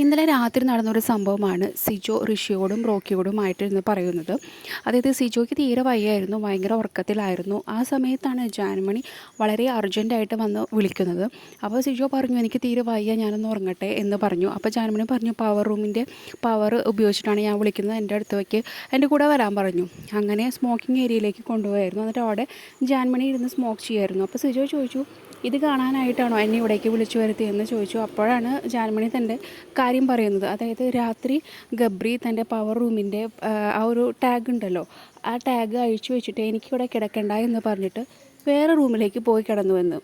ഇന്നലെ രാത്രി നടന്നൊരു സംഭവമാണ് സിജോ ഋഷിയോടും റോക്കിയോടുമായിട്ട് ഇന്ന് പറയുന്നത്. അതായത് സിജോയ്ക്ക് തീരെ വയ്യായിരുന്നു ഭയങ്കര ഉറക്കത്തിലായിരുന്നു. ആ സമയത്താണ് ജാൻമണി വളരെ അർജന്റായിട്ട് വന്ന് വിളിക്കുന്നത്. അപ്പോൾ സിജോ പറഞ്ഞു എനിക്ക് തീരെ വയ്യ ഞാനൊന്ന് ഉറങ്ങട്ടെ എന്ന് പറഞ്ഞു. അപ്പോൾ ജാൻമണി പറഞ്ഞു പവർ റൂമിന്റെ പവർ ഉപയോഗിച്ചിട്ടാണ് ഞാൻ വിളിക്കുന്നത് എന്റെ അടുത്തേക്ക് എന്റെ കൂടെ വരാൻ പറഞ്ഞു. അങ്ങനെ സ്മോക്കിംഗ് ഏരിയയിലേക്ക് കൊണ്ടുപോയായിരുന്നു. എന്നിട്ട് അവിടെ ജാൻമണി ഇരുന്ന് സ്മോക്ക് ചെയ്യായിരുന്നു. അപ്പോൾ സിജോ ചോദിച്ചു ഇത് കാണാനായിട്ടാണോ എന്നെ ഇവിടേക്ക് വിളിച്ചു വരുത്തിയെന്ന് ചോദിച്ചു. അപ്പോഴാണ് ജാൻമണി തന്റെ കാര്യം പറയുന്നത്. അതായത് രാത്രി ഗബ്രി തന്റെ പവർ റൂമിന്റെ ആ ഒരു ടാഗ് ഉണ്ടല്ലോ ആ ടാഗ് അഴിച്ചു വെച്ചിട്ട് എനിക്കിവിടെ കിടക്കണ്ട എന്ന് പറഞ്ഞിട്ട് വേറെ റൂമിലേക്ക് പോയി കിടന്നുവെന്ന്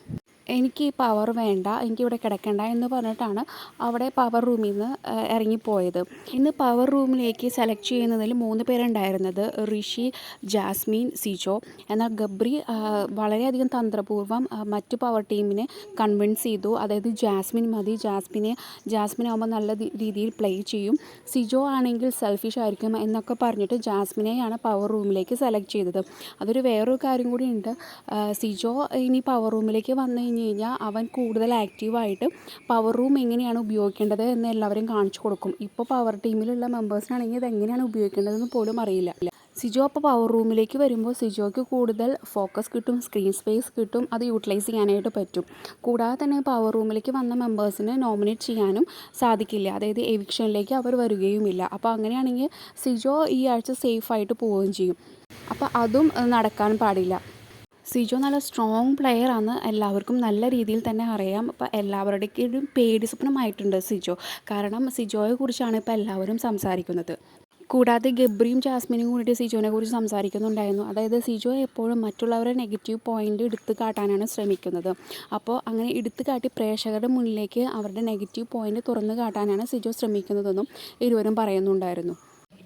എനിക്ക് ഈ പവർ വേണ്ട എനിക്കിവിടെ കിടക്കണ്ട എന്ന് പറഞ്ഞിട്ടാണ് അവിടെ പവർ റൂമിൽ നിന്ന് ഇറങ്ങിപ്പോയത്. ഇന്ന് പവർ റൂമിലേക്ക് സെലക്ട് ചെയ്യുന്നതിൽ മൂന്ന് പേരുണ്ടായിരുന്നത് ഋഷി ജാസ്മീൻ സിജോ. എന്നാൽ ഗബ്രി വളരെയധികം തന്ത്രപൂർവം മറ്റു പവർ ടീമിനെ കൺവിൻസ് ചെയ്തു. അതായത് ജാസ്മിൻ മതി ജാസ്മിനെ ജാസ്മിൻ ആകുമ്പോൾ നല്ല രീതിയിൽ പ്ലേ ചെയ്യും. സിജോ ആണെങ്കിൽ സെൽഫിഷ് ആയിരിക്കും എന്നൊക്കെ പറഞ്ഞിട്ട് ജാസ്മിനെയാണ് പവർ റൂമിലേക്ക് സെലക്ട് ചെയ്തത്. അതൊരു വേറൊരു കാര്യം കൂടി ഉണ്ട്. സിജോ ഇനി പവർ റൂമിലേക്ക് വന്നു കഴിഞ്ഞ് കഴിഞ്ഞാൽ അവൻ കൂടുതൽ ആക്റ്റീവായിട്ട് പവർ റൂം എങ്ങനെയാണ് ഉപയോഗിക്കേണ്ടത് എന്ന് എല്ലാവരും കാണിച്ചു കൊടുക്കും. ഇപ്പോൾ പവർ ടീമിലുള്ള മെമ്പേഴ്സിനാണെങ്കിൽ ഇത് എങ്ങനെയാണ് ഉപയോഗിക്കേണ്ടതെന്ന് പോലും അറിയില്ല. സിജോ അപ്പോൾ പവർ റൂമിലേക്ക് വരുമ്പോൾ സിജോയ്ക്ക് കൂടുതൽ ഫോക്കസ് കിട്ടും സ്ക്രീൻ സ്പേസ് കിട്ടും അത് യൂട്ടിലൈസ് ചെയ്യാനായിട്ട് പറ്റും. കൂടാതെ തന്നെ പവർ റൂമിലേക്ക് വന്ന മെമ്പേഴ്സിനെ നോമിനേറ്റ് ചെയ്യാനും സാധിക്കില്ല. അതായത് എവിക്ഷനിലേക്ക് അവർ വരികയുമില്ല. അപ്പോൾ അങ്ങനെയാണെങ്കിൽ സിജോ ഈ ആഴ്ച സേഫായിട്ട് പോവുകയും ചെയ്യും. അപ്പോൾ അതും നടക്കാൻ പാടില്ല. സിജോ നല്ല സ്ട്രോങ് പ്ലെയർ ആണ്. എല്ലാവർക്കും നല്ല രീതിയിൽ തന്നെ അറിയാം. അപ്പോൾ എല്ലാവരുടെയും പേടി സ്വപ്നമായിട്ടുണ്ട് സിജോ കാരണം സിജോയെ കുറിച്ചാണ് ഇപ്പോൾ എല്ലാവരും സംസാരിക്കുന്നത്. കൂടാതെ ഗബ്രിയും ജാസ്മിനും കൂടിയിട്ട് സിജോനെ കുറിച്ച് സംസാരിക്കുന്നുണ്ടായിരുന്നു. അതായത് സിജോ എപ്പോഴും മറ്റുള്ളവരെ നെഗറ്റീവ് പോയിന്റ് എടുത്തു കാട്ടാനാണ് ശ്രമിക്കുന്നത്. അപ്പോൾ അങ്ങനെ എടുത്തു കാട്ടി പ്രേക്ഷകരുടെ മുന്നിലേക്ക് അവരുടെ നെഗറ്റീവ് പോയിന്റ് തുറന്നു കാട്ടാനാണ് സിജോ ശ്രമിക്കുന്നതെന്നും ഇരുവരും പറയുന്നുണ്ടായിരുന്നു.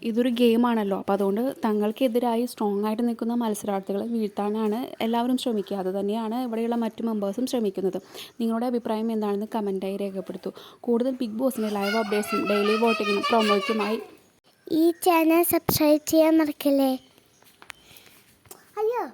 ഇതൊരു ഗെയിമാണല്ലോ. അപ്പോൾ അതുകൊണ്ട് തങ്ങൾക്കെതിരായി സ്ട്രോങ് ആയിട്ട് നിൽക്കുന്ന മത്സരാർത്ഥികളെ വീഴ്ത്താനാണ് എല്ലാവരും ശ്രമിക്കുക. അത് തന്നെയാണ് ഇവിടെയുള്ള മറ്റ് മെമ്പേഴ്സും ശ്രമിക്കുന്നത്. നിങ്ങളുടെ അഭിപ്രായം എന്താണെന്ന് കമന്റായി രേഖപ്പെടുത്തു. കൂടുതൽ ബിഗ് ബോസിന്റെ ലൈവ് അപ്ഡേറ്റ്സും ഡെയിലി വോട്ടിങ്ങും പ്രൊമോയ്ക്കുമായി ഈ ചാനൽ സബ്സ്ക്രൈബ് ചെയ്യാൻ മറക്കല്ലേ? അയ്യോ.